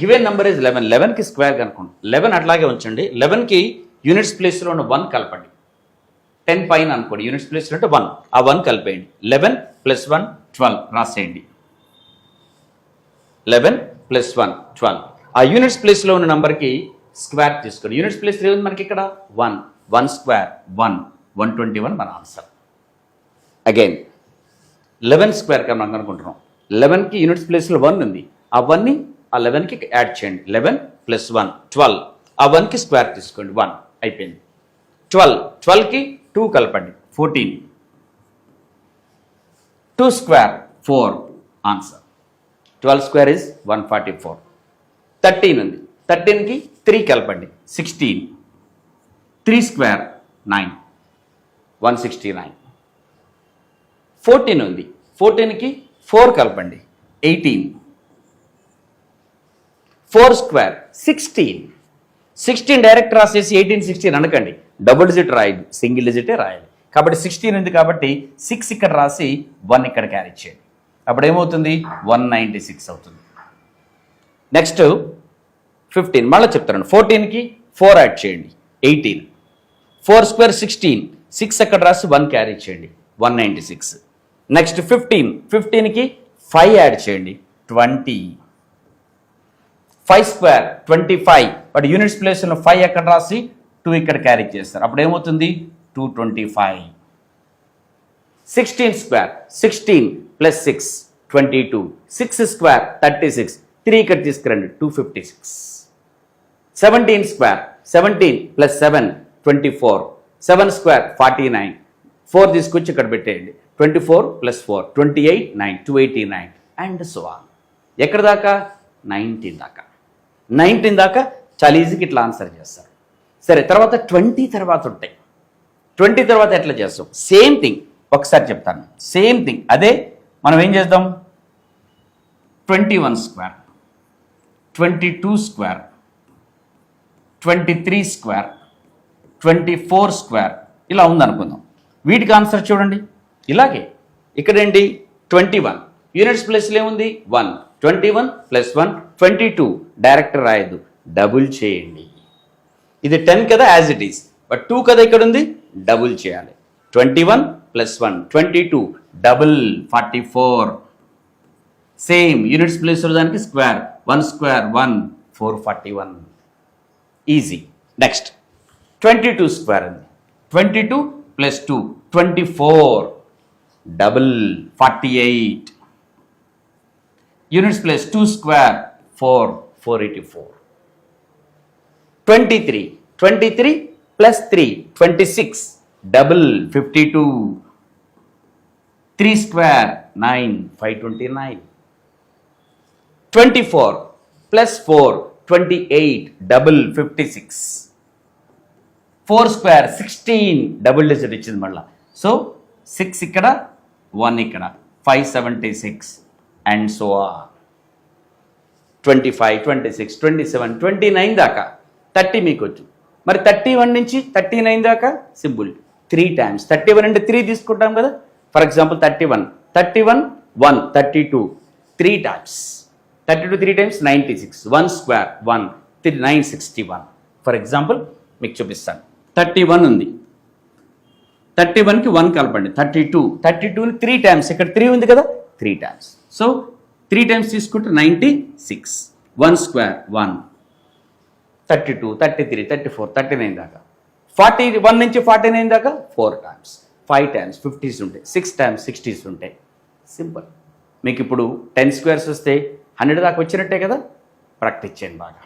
Given number is eleven. లెవెన్కి square కనుకోండి eleven అట్లాగే ఉంచండి. లెవెన్కి యూనిట్స్ ప్లేస్లో ఉన్న వన్ కలపండి. టెన్ పైన అనుకోండి. యూనిట్స్ ప్లేస్లో అంటే వన్. ఆ one కలిపేయండి. Eleven plus one twelve. రాసేయండి. Eleven plus one twelve. ఆ యూనిట్స్ ప్లేస్లో ఉన్న నెంబర్కి స్క్వేర్ తీసుకోండి. యూనిట్స్ ప్లేస్ ఏముంది మనకి ఇక్కడ? One. One square one. One twenty one మన ఆన్సర్. అగైన్ లెవెన్ స్క్వేర్ కన్నా మనం అనుకుంటున్నాం. లెవెన్కి యూనిట్స్ ప్లేస్లో వన్ ఉంది. ఆ వన్ని ఆ లెవెన్కి యాడ్ చేయండి. లెవెన్ ప్లస్ వన్ ట్వెల్వ్ ఆ వన్కి స్క్వేర్ తీసుకోండి. వన్ అయిపోయింది. ట్వెల్వ్ ట్వెల్వ్కి టూ కలపండి. Fourteen two square four answer twelve square is one forty four thirteen ఉంది థర్టీన్కి త్రీ కలపండి. Sixteen three square nine one sixty nine fourteen ఉంది ఫోర్టీన్కి ఫోర్ కలపండి. Eighteen four square sixteen. Sixteen direct రాసేసి ఎయిటీన్ సిక్స్టీన్ అనకండి. Double digit రాయదు single డిజిటే రాయాలి కాబట్టి సిక్స్టీన్ ఉంది కాబట్టి సిక్స్ ఇక్కడ రాసి వన్ ఇక్కడ క్యారీ చేయండి. అప్పుడు ఏమవుతుంది? వన్ నైంటీ సిక్స్ అవుతుంది. నెక్స్ట్ ఫిఫ్టీన్ మళ్ళీ చెప్తాను ఫోర్టీన్కి ఫోర్ యాడ్ చేయండి eighteen. Four square sixteen. Six అక్కడ రాసి వన్ క్యారీ చేయండి one ninety six. Next fifteen ఫిఫ్టీన్కి five add చేయండి twenty. Five square twenty five but units ప్లేస్లో ఫైవ్ ఎక్కడ రాసి? టూ ఇక్కడ క్యారీ చేస్తారు. అప్పుడు ఏమవుతుంది? Two twenty five sixteen square sixteen plus six twenty two six square thirty six three ఇక్కడ తీసుకురండి two fifty six seventeen square seventeen plus seven twenty four seven square forty nine four తీసుకొచ్చి ఇక్కడ పెట్టేయండి. Twenty four plus four twenty eight nine two eighty nine and so on ఎక్కడ దాకా? Nineteen దాకా. Nineteen దాకా చాలా ఈజీకి ఇట్లా ఆన్సర్ చేస్తారు. సరే తర్వాత ట్వంటీ తర్వాత ఉంటాయి. ట్వంటీ తర్వాత ఎట్లా చేస్తాం? సేమ్ థింగ్ ఒకసారి చెప్తాను. సేమ్ థింగ్ అదే మనం ఏం చేద్దాం? Twenty one square twenty two square twenty three square twenty four square ఇలా ఉందనుకుందాం. వీటికి ఆన్సర్ చూడండి. ఇలాగే. ఇక్కడేంటి ట్వంటీ వన్. యూనిట్స్ ప్లేస్లో ఏముంది one. Twenty one plus one twenty two. Direct రాయద్దు. Double చేయండి. ఇది టెన్ కదా as it is but two కదా ఇక్కడ ఉంది డబుల్ చేయాలి. Twenty one plus one twenty two. Double forty four. Same units ప్లేస్లో దానికి square. One square one. Four forty one. Easy. Next. Twenty two square ఉంది twenty two plus two twenty four. Double forty eight. Units plus two square four four eighty four. Twenty three twenty three plus three twenty six double fifty two. Three square nine five twenty nine. Twenty four plus four twenty eight double fifty six. Four square sixteen double digit ఇచ్చింది మళ్ళీ. So six ఇక్కడ one ఇక్కడ five seventy six. And so ఆ twenty five twenty six twenty seven twenty nine దాకా. Thirty మీకు వచ్చు మరి thirty one నుంచి థర్టీ నైన్ దాకా simple three times thirty one అంటే త్రీ తీసుకుంటాం కదా? For example thirty one thirty one one thirty two three times thirty two three times ninety six one square one three nine sixty one for example మీకు చూపిస్తాను. Thirty one ఉంది. Thirty వన్కి one కలపండి. Thirty two thirty టూని three times ఇక్కడ three ఉంది కదా? Three times so three times తీసుకుంటే ninety six one square one thirty two thirty three thirty four thirty nine దాకా. ఫార్టీ వన్ నుంచి ఫార్టీ నైన్ దాకా? Four times five times fifties ఉంటాయి six times sixties ఉంటాయి simple మీకు ఇప్పుడు ten squares వస్తే hundred దాకా వచ్చినట్టే కదా? ప్రాక్టీస్ చేయండి బాగా.